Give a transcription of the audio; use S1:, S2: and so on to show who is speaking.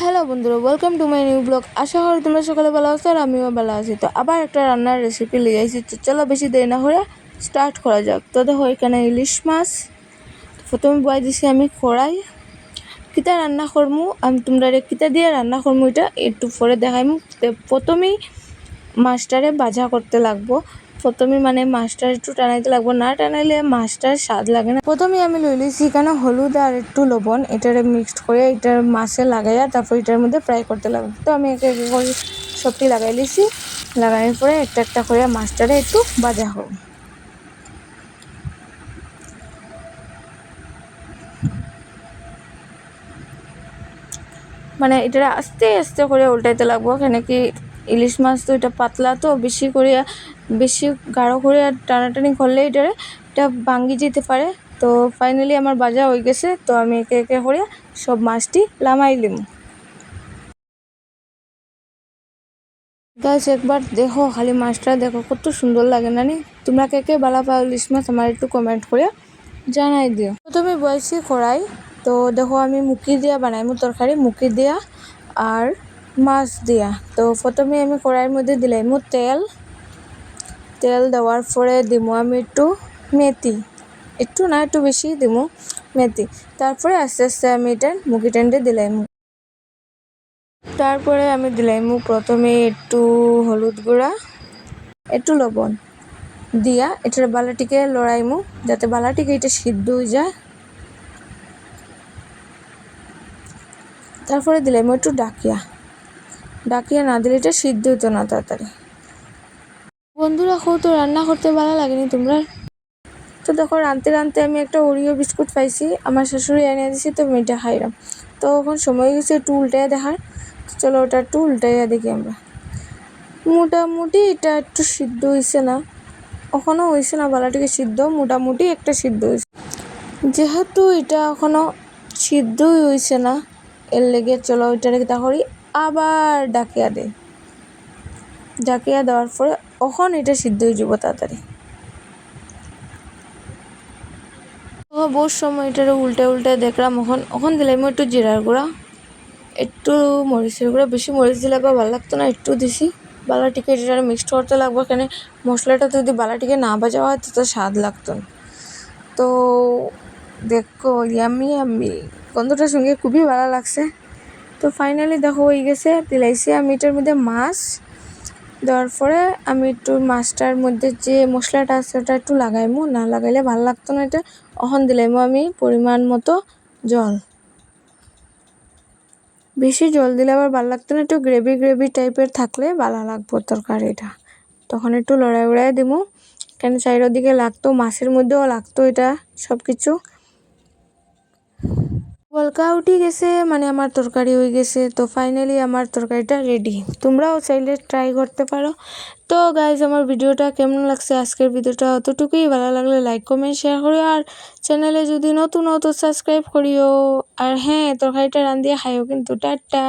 S1: Hello বন্ধুরা welcome to my new blog আশা করি তোমরা সকালে ভালো আছো আর আমিও ভালো আছি। তো আবার একটা রান্নার রেসিপি লিয়ে আসি তো চলো বেশি দেরি না করে স্টার্ট করা যাক। তো দেখো, এখানে ইলিশ মাছ। প্রথমে বয় দিছি আমি কড়াই। কিতা রান্না করমু? আমি তোমরা কিতা দিয়ে রান্না করমু এটা একটু পরে দেখাইমু। প্রথমেই মাছটারে ভাজা করতে লাগবো। প্রথমে মানে মাছটা একটু টানাইতে লাগবো। না টানাইলে মাছটার স্বাদ লাগে না। প্রথমে আমি লই লইছি এখানে হলুদ আর একটু লবণ। এটারে মিক্সড করে এটার মাছে লাগাইয়া তারপর এটার মধ্যে ফ্রাই করতে লাগবো। তো আমি একে একে করে সবটি লাগাই লিছি লাগানোর পরে একটা একটা করে মাছটারে একটু ভাজা হোক। মানে এটা আস্তে আস্তে করে উল্টাইতে লাগবো। কেন কি ইলিশ মাছ তো এটা পাতলা তো, বেশি করে, বেশি গাঢ় করে আর টানাটানি করলে এটা এটা ভাঙ্গি যেতে পারে। তো ফাইনালি আমার বাজা হয়ে গেছে, তো আমি একে একে করে সব মাছটি লামাই লিম গাছ একবার দেখো খালি মাছটা, দেখো কত সুন্দর লাগে না নি? তোমরা কে কে বালা পাও ইলিশ মাছ আমার একটু কমেন্ট করে জানাই দিও। প্রথমে বয়সী কড়াই, তো দেখো আমি মুখি দিয়া বানাইমু তরকারি, মুখি দিয়া আর মাছ দিয়া। তো প্রথমে আমি কড়াইয়ের মধ্যে দিলাইমু তেল। তেল দেওয়ার পরে দিমু আমি একটু মেথি। একটু না, একটু বেশি দিমু মেথি। তারপরে আস্তে আস্তে আমি এটা মুখি টেন্ডে দিলাইমু। তারপরে আমি দিলাইমু প্রথমে একটু হলুদ গুঁড়া, একটু লবণ দিয়া এটার বালাটিকে লড়াইমু যাতে বালাটিকে এটা সিদ্ধ হয়ে যায়। তারপরে দিলাম একটু ডাকিয়া ডাকিয়া না দিলে এটা সিদ্ধ হতো না তাড়াতাড়ি। বন্ধুরা খুব তো রান্না করতে ভালো লাগেনি তোমরা? তো দেখো, রাঁধতে রাঁধতে আমি একটা ওরিও বিস্কুট পাইছি, আমার শাশুড়ি এনে দিছি, তো আমি এটা খাইলাম। তো এখন সময় গেছে একটু উল্টাইয়া দেখার চলো ওটা একটু উল্টাইয়া দেখি আমরা। মোটামুটি এটা একটু সিদ্ধ হয়েছে না এখনও হয়েছে না, বালাটিকে সিদ্ধ, মোটামুটি একটা সিদ্ধ হয়েছে যেহেতু এটা এখনও সিদ্ধই হয়েছে না, এর লেগে চলো ওইটারে কিতা করি। আবার ডাকিয়া দে ডাকিয়া দেওয়ার পরে অখন এটা সিদ্ধ হয়ে যাব তাড়াতাড়ি। বহু সময় এটার উল্টে উল্টে দেখলাম ওখন ওখন দিলাম একটু জিরার গুঁড়া, একটু মরিচের গুঁড়া। বেশি মরিচ দিলে বা ভালো লাগতো না, একটু দিছি। বালাটিকে এটা মিক্সড করতে লাগবো এখানে মশলাটা যদি বালাটিকে না ভাজা হয় তো স্বাদ লাগতো না। তো দেখো, ইয়ামি আমি গন্ধটার সঙ্গে খুবই ভালো লাগছে। তো ফাইনালি দেখো হয়ে গেছে দিলাইছি আমি এটার মধ্যে মাছ। দেওয়ার পরে আমি একটু মাছটার মধ্যে যে মশলাটা আছে ওটা একটু লাগাইমু, না লাগাইলে ভালো লাগতো না এটা। অহন দিলাইমু আমি পরিমাণ মতো জল। বেশি জল দিলে আবার ভালো লাগতো না, একটু গ্রেভি গ্রেভি টাইপের থাকলে ভালো লাগবো তরকারিটা তখন একটু লড়াই উড়াই দিবো কেন চাইরোর দিকে লাগতো, মাছের মধ্যেও লাগতো এটা সব কিছু বলকা উঠে গেছে মানে আমার তরকারি হয়ে গেছে। তো ফাইনালি আমার তরকারিটা রেডি তোমরাও চাইলে ট্রাই করতে পারো। তো গাইজ আমার ভিডিওটা কেমন লাগছে? আজকের ভিডিওটা অতটুকুই। ভালো লাগলে লাইক কমেন্ট শেয়ার করিও। আর চ্যানেলে যদি নতুন নতুন সাবস্ক্রাইব করিও। আর হ্যাঁ তরকারিটা রান্ধিয়ে খাইও কিন্তু। টাটা!